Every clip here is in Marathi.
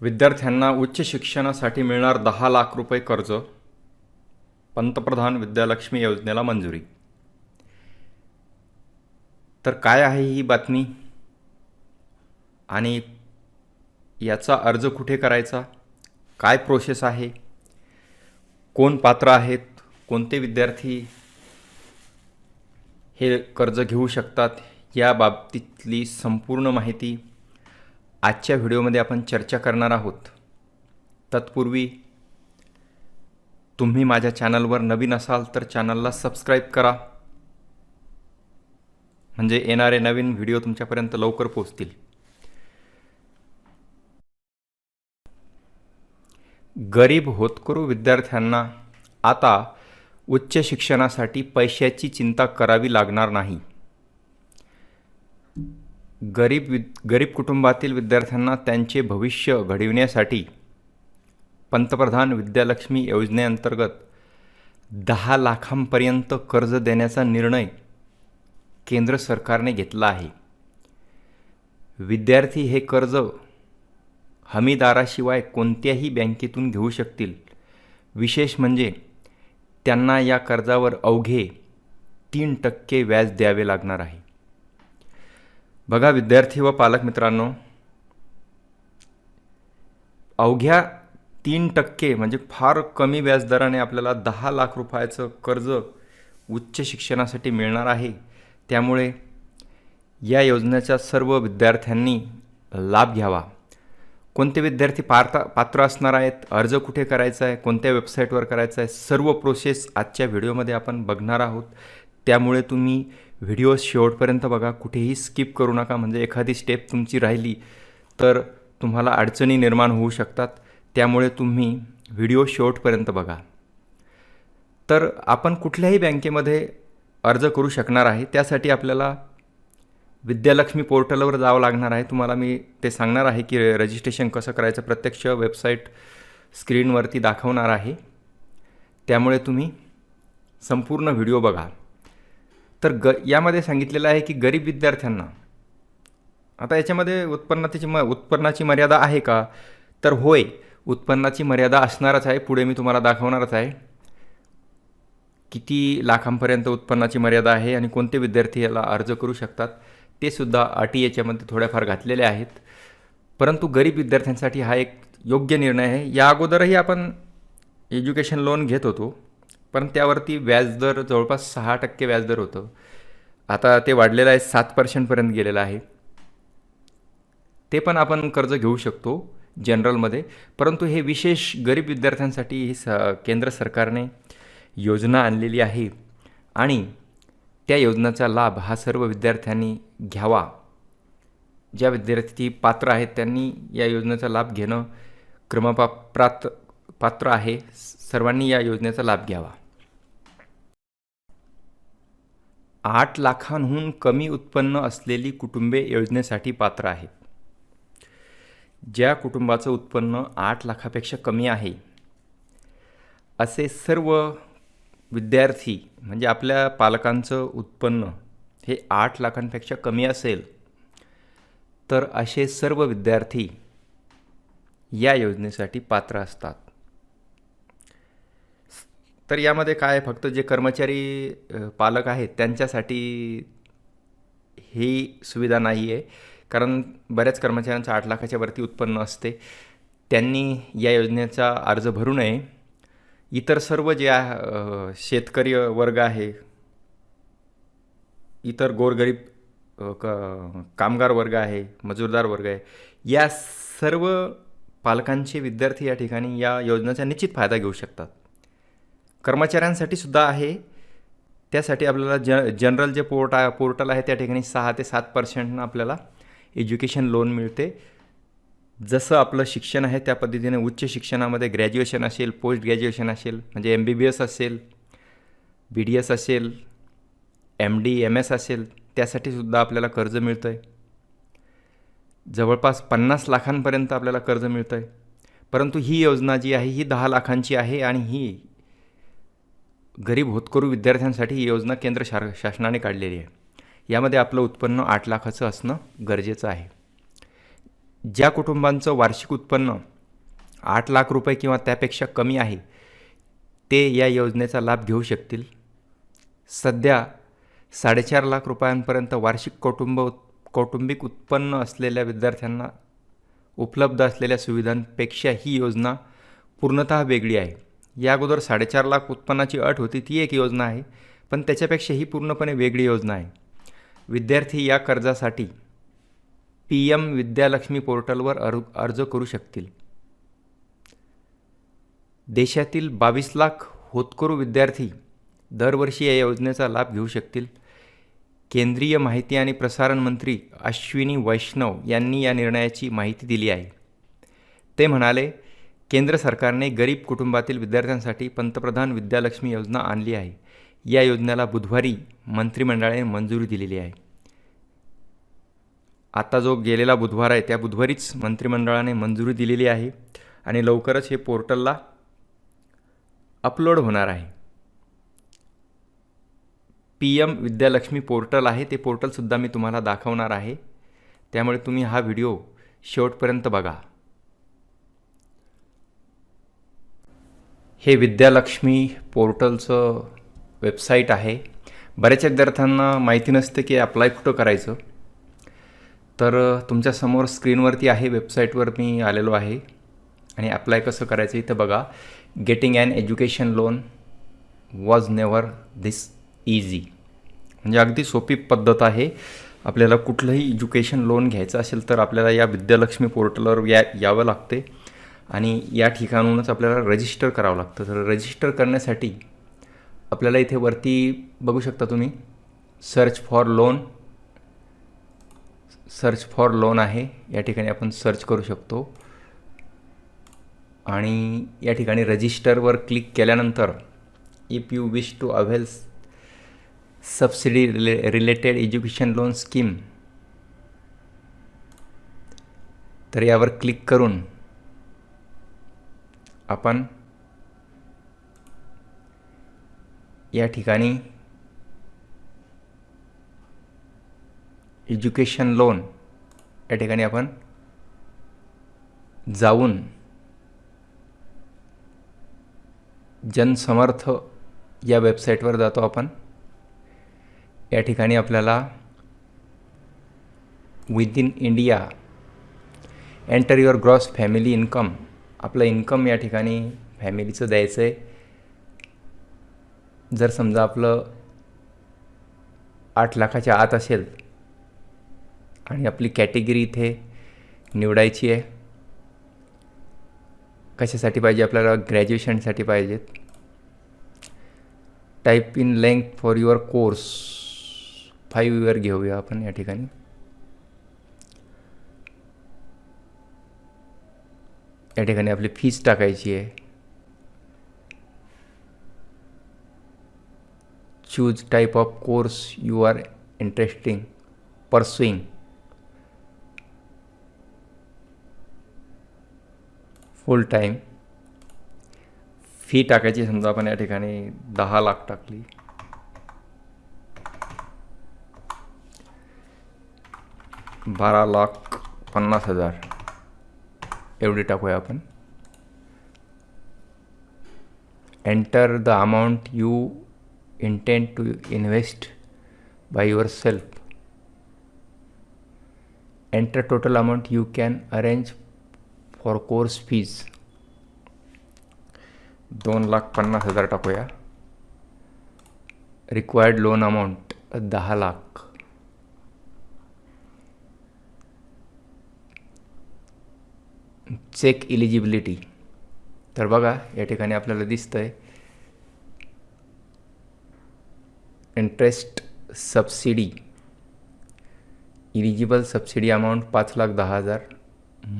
विद्यार्थ्यांना उच्च शिक्षणासाठी मिळणार दहा लाख रुपये कर्ज पंतप्रधान विद्यालक्ष्मी योजनेला मंजुरी. तर काय आहे ही बातमी? आणि याचा अर्ज कुठे करायचा? काय प्रोसेस आहे? कोण पात्र आहेत? कोणते विद्यार्थी हे कर्ज घेऊ शकतात? या बाबतीतली संपूर्ण माहिती आजच्या व्हिडिओमध्ये आपण चर्चा करणार आहोत. तत्पूर्वी तुम्ही माझ्या चॅनलवर नवीन असाल तर चॅनलला सबस्क्राईब करा. म्हणजे येणारे नवीन व्हिडिओ तुमच्यापर्यंत लवकर पोहोचतील. गरीब होतकरू विद्यार्थ्यांना आता उच्च शिक्षणासाठी पैशाची चिंता करावी लागणार नाही. गरीब वि गरीब कुटुंबातील विद्यार्थ्यांना त्यांचे भविष्य घडविण्यासाठी पंतप्रधान विद्यालक्ष्मी योजनेअंतर्गत दहा लाखांपर्यंत कर्ज देण्याचा निर्णय केंद्र सरकारने घेतला आहे. विद्यार्थी हे कर्ज हमीदाराशिवाय कोणत्याही बँकेतून घेऊ शकतील. विशेष म्हणजे त्यांना या कर्जावर अवघे तीन टक्के व्याज द्यावे लागणार आहे. बघा विद्यार्थी व पालक मित्रांनो अवघ्या तीन टक्के म्हणजे फार कमी व्याजदराने आपल्याला दहा लाख रुपयाचं कर्ज उच्च शिक्षणासाठी मिळणार आहे. त्यामुळे या योजनेच्या सर्व विद्यार्थ्यांनी लाभ घ्यावा. कोणते विद्यार्थी पारता पात्र असणार आहेत अर्ज कुठे करायचा आहे कोणत्या वेबसाईटवर करायचा आहे सर्व प्रोसेस आजच्या व्हिडिओमध्ये आपण बघणार आहोत. त्यामुळे तुम्ही व्हिडिओ शेवटपर्यंत बघा कुठेही स्किप करू नका. म्हणजे एखादी स्टेप तुमची राहिली तर तुम्हाला अडचणी निर्माण होऊ शकतात. त्यामुळे तुम्ही व्हिडिओ शेवटपर्यंत बघा. तर आपण कुठल्याही बँकेमध्ये अर्ज करू शकणार आहे. त्यासाठी आपल्याला विद्यालक्ष्मी पोर्टलवर जावं लागणार आहे. तुम्हाला मी ते सांगणार आहे की रजिस्ट्रेशन कसं करायचं प्रत्यक्ष वेबसाईट स्क्रीनवरती दाखवणार आहे. त्यामुळे तुम्ही संपूर्ण व्हिडिओ बघा. तर ग यामध्ये सांगितलेलं आहे की गरीब विद्यार्थ्यांना आता याच्यामध्ये उत्पन्नाची म उत्पन्नाची मर्यादा आहे का? तर होय उत्पन्नाची मर्यादा असणारच आहे. पुढे मी तुम्हाला दाखवणारच आहे किती लाखांपर्यंत उत्पन्नाची मर्यादा आहे आणि कोणते विद्यार्थी याला अर्ज करू शकतात ते सुद्धा अटी याच्यामध्ये थोड्याफार घातलेले आहेत. परंतु गरीब विद्यार्थ्यांसाठी हा एक योग्य निर्णय आहे. या अगोदरही आपण एज्युकेशन लोन घेत होतो. पण त्यावरती व्याजदर जवळपास सहा टक्के व्याजदर होतं. आता ते वाढलेलं आहे सात पर्सेंटपर्यंत गेलेलं आहे. ते पण आपण कर्ज घेऊ शकतो जनरलमध्ये परंतु हे विशेष गरीब विद्यार्थ्यांसाठी ही स केंद्र सरकारने योजना आणलेली आहे आणि त्या योजनेचा लाभ हा सर्व विद्यार्थ्यांनी घ्यावा. ज्या विद्यार्थी पात्र आहेत त्यांनी या योजनेचा लाभ घेणं क्रमपात्रात पात्र आहे. सर्वांनी या योजनेचा लाभ घ्यावा. आठ लाखांहून कमी उत्पन्न असलेली कुटुंबे योजनेसाठी पात्र आहेत. ज्या कुटुंबाचं उत्पन्न आठ लाखापेक्षा कमी आहे असे सर्व विद्यार्थी म्हणजे आपल्या पालकांचं उत्पन्न हे आठ लाखांपेक्षा कमी असेल तर असे सर्व विद्यार्थी या योजनेसाठी पात्र असतात. तर यामध्ये काय फक्त जे कर्मचारी पालक आहेत त्यांच्यासाठी ही सुविधा नाही आहे कारण बऱ्याच कर्मचाऱ्यांचं आठ लाखाच्या वरती उत्पन्न असते. त्यांनी या योजनेचा अर्ज भरू नये. इतर सर्व जे शेतकरी वर्ग आहे इतर गोरगरीब क कामगार वर्ग आहे मजूरदार वर्ग आहे या सर्व पालकांचे विद्यार्थी या ठिकाणी या योजनेचा निश्चित फायदा घेऊ शकतात. कर्मचाऱ्यांसाठी सुद्धा आहे. त्यासाठी आपल्याला ज जनरल जे पोर्ट आहे पोर्टल आहे त्या ठिकाणी सहा ते सात पर्सेंटनं आपल्याला एज्युकेशन लोन मिळते. जसं आपलं शिक्षण आहे त्या पद्धतीने उच्च शिक्षणामध्ये ग्रॅज्युएशन असेल पोस्ट ग्रॅज्युएशन असेल म्हणजे एम बी बी एस असेल बी डी एस असेल एम डी एम एस असेल त्यासाठी सुद्धा आपल्याला कर्ज मिळतं आहे जवळपास पन्नास लाखांपर्यंत आपल्याला कर्ज मिळतं आहे परंतु ही योजना जी आहे ही दहा लाखांची आहे आणि ही गरीब होतकरू विद्यार्थ्यांसाठी ही योजना केंद्र शा शासनाने काढलेली आहे. यामध्ये आपलं उत्पन्न आठ लाखाचं असणं गरजेचं आहे. ज्या कुटुंबांचं वार्षिक उत्पन्न आठ लाख रुपये किंवा त्यापेक्षा कमी आहे ते या योजनेचा लाभ घेऊ शकतील. सध्या साडेचार लाख रुपयांपर्यंत वार्षिक कौटुंब कौटुंबिक उत्पन्न असलेल्या विद्यार्थ्यांना उपलब्ध असलेल्या सुविधांपेक्षा ही योजना पूर्णतः वेगळी आहे. या अगोदर साडेचार लाख उत्पन्नाची अट होती ती एक योजना आहे पण त्याच्यापेक्षा ही पूर्णपणे वेगळी योजना आहे. विद्यार्थी या कर्जासाठी पी एम विद्यालक्ष्मी पोर्टलवर अर अर्ज करू शकतील. देशातील बावीस लाख होतकरू विद्यार्थी दरवर्षी या योजनेचा लाभ घेऊ शकतील. केंद्रीय माहिती आणि प्रसारण मंत्री अश्विनी वैष्णव यांनी या निर्णयाची माहिती दिली आहे. ते म्हणाले केंद्र सरकारने गरीब कुटुंबातील विद्यार्थ्यांसाठी पंतप्रधान विद्यालक्ष्मी योजना आणली आहे. या योजनेला बुधवारी मंत्रिमंडळाने मंजुरी दिलेली आहे. आता जो गेलेला बुधवार आहे त्या बुधवारीच मंत्रिमंडळाने मंजुरी दिलेली आहे आणि लवकरच हे पोर्टलला अपलोड होणार आहे. पी एम विद्यालक्ष्मी पोर्टल आहे ते पोर्टलसुद्धा मी तुम्हाला दाखवणार आहे. त्यामुळे तुम्ही हा व्हिडिओ शेवटपर्यंत बघा. हे विद्यालक्ष्मी पोर्टलचं वेबसाईट आहे. बऱ्याच विद्यार्थ्यांना माहिती नसते की अप्लाय कुठं करायचं. तर तुमच्यासमोर स्क्रीनवरती आहे वेबसाईटवर मी आलेलो आहे. आणि अप्लाय कसं करायचं इथं बघा. Getting an education loan was never this easy म्हणजे अगदी सोपी पद्धत आहे. आपल्याला कुठलंही एज्युकेशन लोन घ्यायचं असेल तर आपल्याला या विद्यालक्ष्मी पोर्टलवर या यावं लागते. आणि या ठिकाणूनच आपल्याला रजिस्टर करावं लागतं. तर रजिस्टर करण्यासाठी आपल्याला इथे वरती बघू शकता तुम्ही search for loan search for loan आहे. या ठिकाणी आपण सर्च करू शकतो. आणि या ठिकाणी रजिस्टरवर क्लिक केल्यानंतर if you wish to avail subsidy relay related education loan scheme तर यावर क्लिक करून आपण या ठिकाणी एज्युकेशन लोन या ठिकाणी आपण जाऊन जनसमर्थ या वेबसाईटवर जातो आपण. या ठिकाणी आपल्याला within India enter your gross family income आपलं इन्कम या ठिकाणी फॅमिलीचं द्यायचं आहे जर समजा आपलं आठ लाखाच्या आत असेल आणि आपली कॅटेगरी इथे निवडायची आहे कशासाठी पाहिजे? आपल्याला ग्रॅज्युएशनसाठी पाहिजेत type in length for your course five year घेऊया आपण या ठिकाणी. या ठिकाणी आपली फीज टाकायची आहे. Choose type of course you are interesting pursuing full time fee टाकायची समजा आपण या ठिकाणी दहा लाख टाकली. बारा लाख पन्नास हजार. एवढी टाकूया आपण enter the amount you intend to invest by yourself enter total amount you can arrange for course fees दोन लाख पन्नास हज़ार टाकूया. रिक्वायर्ड लोन अमाऊंट दहा लाख. चेक इलिजिबिलिटी तर बघा या ठिकाणी आपल्याला दिसतं आहे interest subsidy eligible subsidy amount पाच लाख दहा हजार.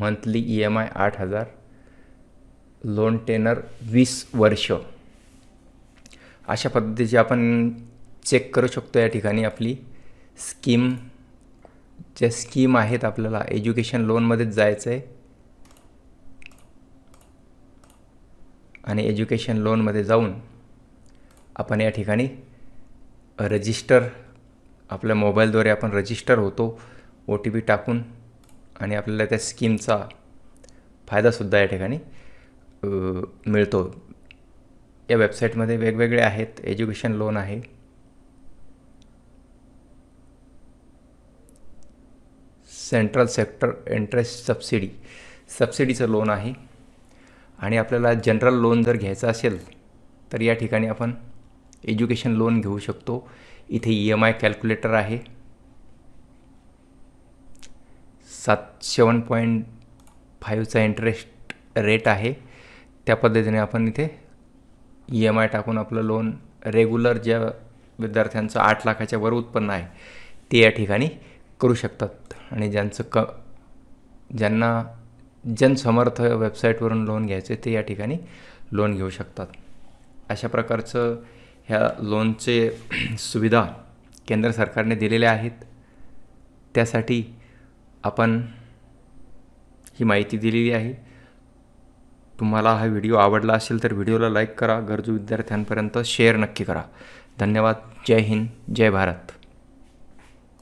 मंथली ई एम आय आठ हजार. लोन टेनर वीस वर्ष. अशा पद्धतीचे आपण चेक करू शकतो या ठिकाणी आपली स्कीम ज्या स्कीम आहेत आपल्याला एज्युकेशन लोनमध्येच जायचं आहे आणि एज्युकेशन लोनमध्ये जाऊन आपण या ठिकाणी रजिस्टर आपल्या मोबाईलद्वारे आपण रजिस्टर होतो ओ टी पी टाकून आणि आपल्याला त्या स्कीमचा फायदासुद्धा या ठिकाणी मिळतो. या वेबसाईटमध्ये वेगवेगळे आहेत एज्युकेशन लोन आहे. सेंट्रल सेक्टर इंटरेस्ट सबसिडी सबसिडीचं लोन आहे. आणि आपल्याला जनरल लोन जर घ्यायचं असेल तर या ठिकाणी आपण एज्युकेशन लोन घेऊ शकतो. इथे ई एम आय कॅल्क्युलेटर आहे. सात सेवन पॉईंट फाईव्हचा इंटरेस्ट रेट आहे. त्या पद्धतीने आपण इथे ई एम आय टाकून आपलं लोन रेग्युलर ज्या विद्यार्थ्यांचं आठ लाखाच्या वर उत्पन्न आहे ते या ठिकाणी करू शकतात. आणि ज्यांचं क ज्यांना जनसमर्थ वेबसाईटवरून लोन घ्यायचे ते या ठिकाणी लोन घेऊ शकतात. अशा प्रकारचं ह्या लोनचे सुविधा केंद्र सरकारने दिलेल्या आहेत. त्यासाठी आपण ही माहिती दिलेली आहे. तुम्हाला हा व्हिडिओ आवडला असेल तर व्हिडिओला लाईक करा गरजू विद्यार्थ्यांपर्यंत शेअर नक्की करा. धन्यवाद. जय हिंद. जय भारत.